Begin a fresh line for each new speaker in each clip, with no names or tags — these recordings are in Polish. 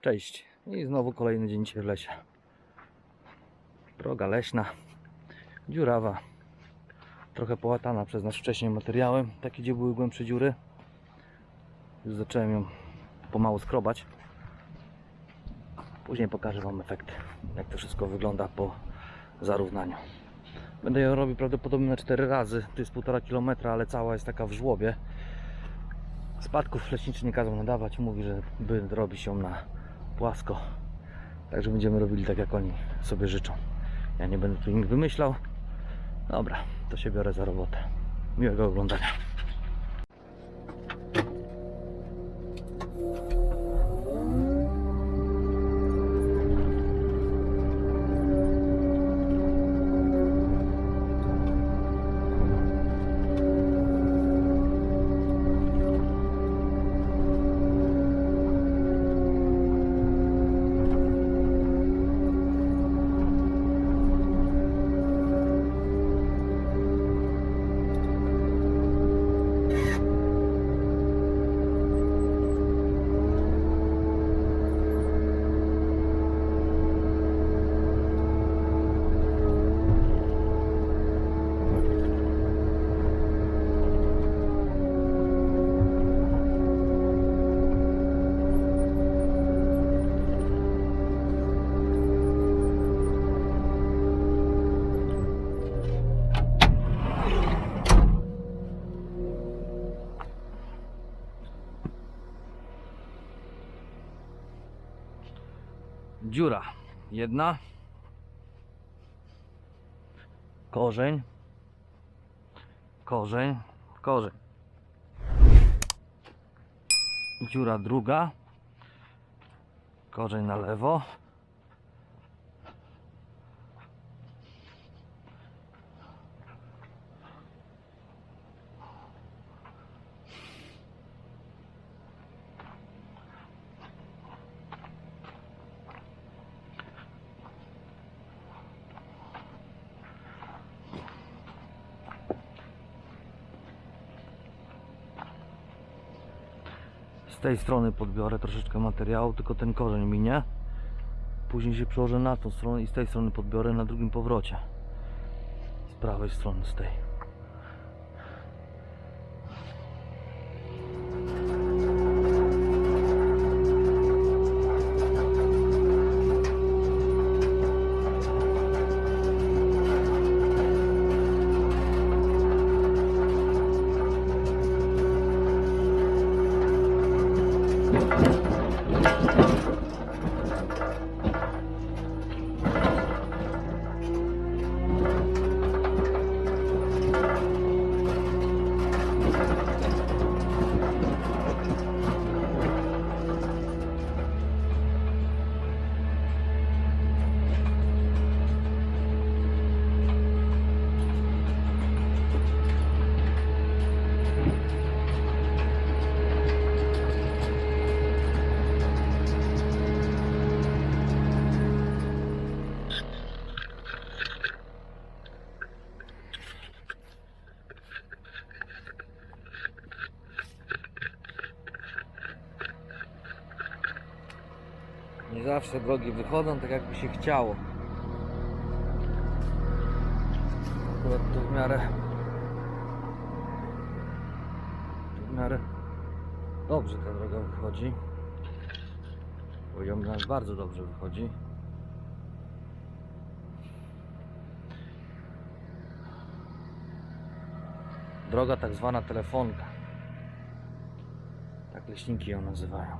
Cześć. I znowu kolejny dzień w lesie. Droga leśna, dziurawa, trochę połatana przez nas wcześniej materiałem, takie gdzie były głębsze dziury. Już zacząłem ją pomału skrobać. Później pokażę Wam efekt, jak to wszystko wygląda po zarównaniu. Będę ją robił prawdopodobnie na 4 razy, to jest 1,5 km, ale cała jest taka w żłobie. Spadków leśniczy nie kazał nadawać, mówi, że by robi się na płasko. Także będziemy robili tak jak oni sobie życzą. Ja nie będę tu nic wymyślał. Dobra, to się biorę za robotę. Miłego oglądania. Dziura. Jedna. Korzeń. Korzeń. Korzeń. Dziura druga. Korzeń na lewo. Tej strony podbiorę troszeczkę materiału, tylko ten korzeń minie. Później się przełożę na tą stronę i z tej strony podbiorę na drugim powrocie. Z prawej strony, z tej. Nie zawsze drogi wychodzą tak jakby się chciało. Akurat to w miarę w miarę dobrze ta droga wychodzi. Powiedziałbym nawet bardzo dobrze wychodzi. Droga tak zwana telefonka. Tak leśniki ją nazywają.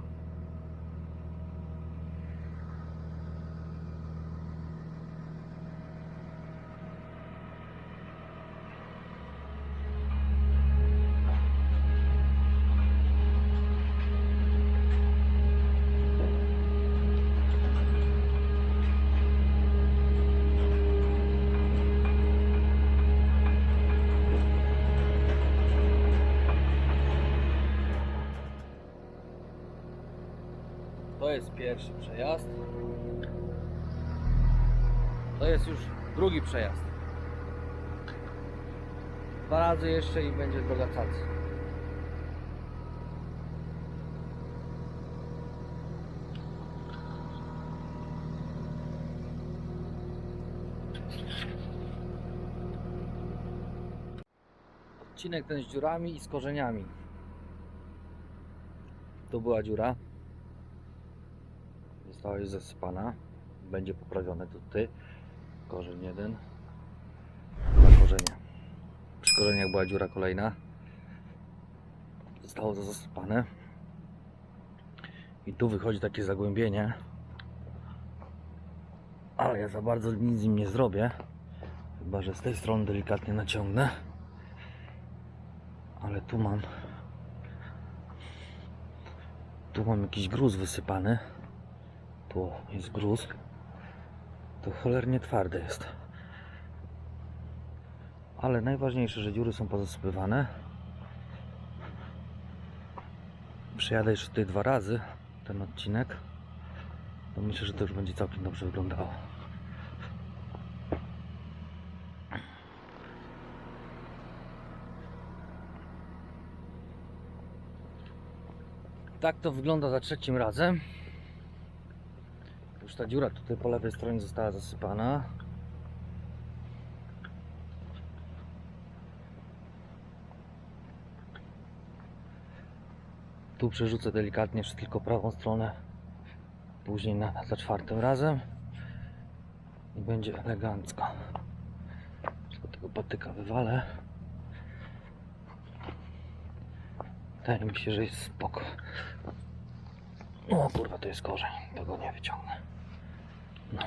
To jest pierwszy przejazd. To jest już drugi przejazd. Dwa razy jeszcze i będzie droga cacy. Odcinek ten z dziurami i z korzeniami. Tu była dziura. Została już zasypana. Będzie poprawione tutaj. Korzeń jeden. Korzenie. Przy korzeniach była dziura kolejna. Zostało to zasypane. I tu wychodzi takie zagłębienie. Ale ja za bardzo nic z nim nie zrobię. Chyba, że z tej strony delikatnie naciągnę. Ale tu mam. Tu mam jakiś gruz wysypany. Tu jest gruz. To cholernie twardy jest. Ale najważniejsze, że dziury są pozasypywane. Przejadę jeszcze tutaj dwa razy ten odcinek. To myślę, że to już będzie całkiem dobrze wyglądało. Tak to wygląda za trzecim razem. Ta dziura tutaj po lewej stronie została zasypana. Tu przerzucę delikatnie jeszcze tylko prawą stronę. Później na, za czwartym razem. I będzie elegancko. Tylko tego patyka wywalę. Wydaje mi się, że jest spoko. O kurwa, to jest korzeń. Tego nie wyciągnę. No.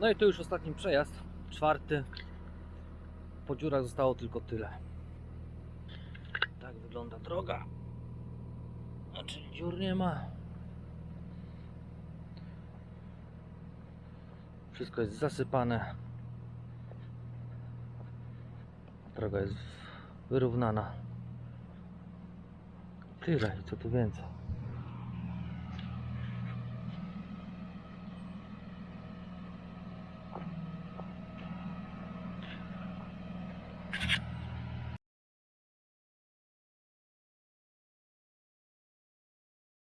No i to już ostatni przejazd. Czwarty. Po dziurach zostało tylko tyle. Tak wygląda droga. Znaczy dziur nie ma. Wszystko jest zasypane. Droga jest wyrównana. Tyle i co tu więcej.